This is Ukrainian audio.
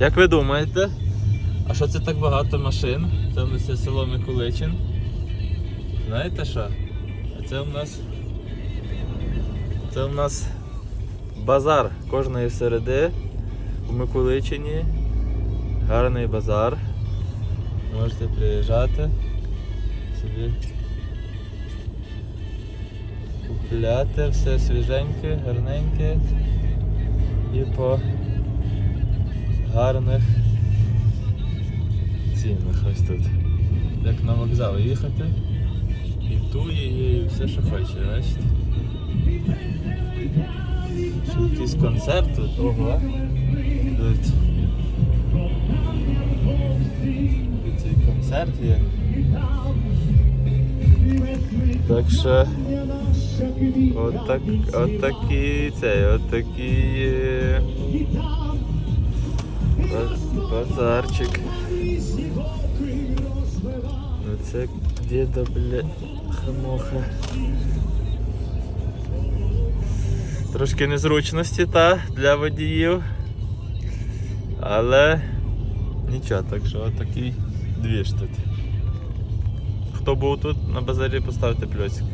Як ви думаєте? А що це так багато машин? Це в нас є село Миколичин. Знаєте що? А це у нас. Це у нас базар кожної середи у Миколичині. Гарний базар. Можете приїжджати собі. Купляти все свіженьке, гарненьке і по гарних цінах ось тут. Як на вокзал їхати. І тує є, і все, що хоче, бачите. Ще якийсь концерт тут, ого. Цей концерт є. Так що отак, отакий цей, ба- базарчик. Ну це діда, бля, хамоха. Трошки незручності та для водіїв. Але нічого, так що отакий двіж тут. Хто був тут на базарі, поставте плюсик.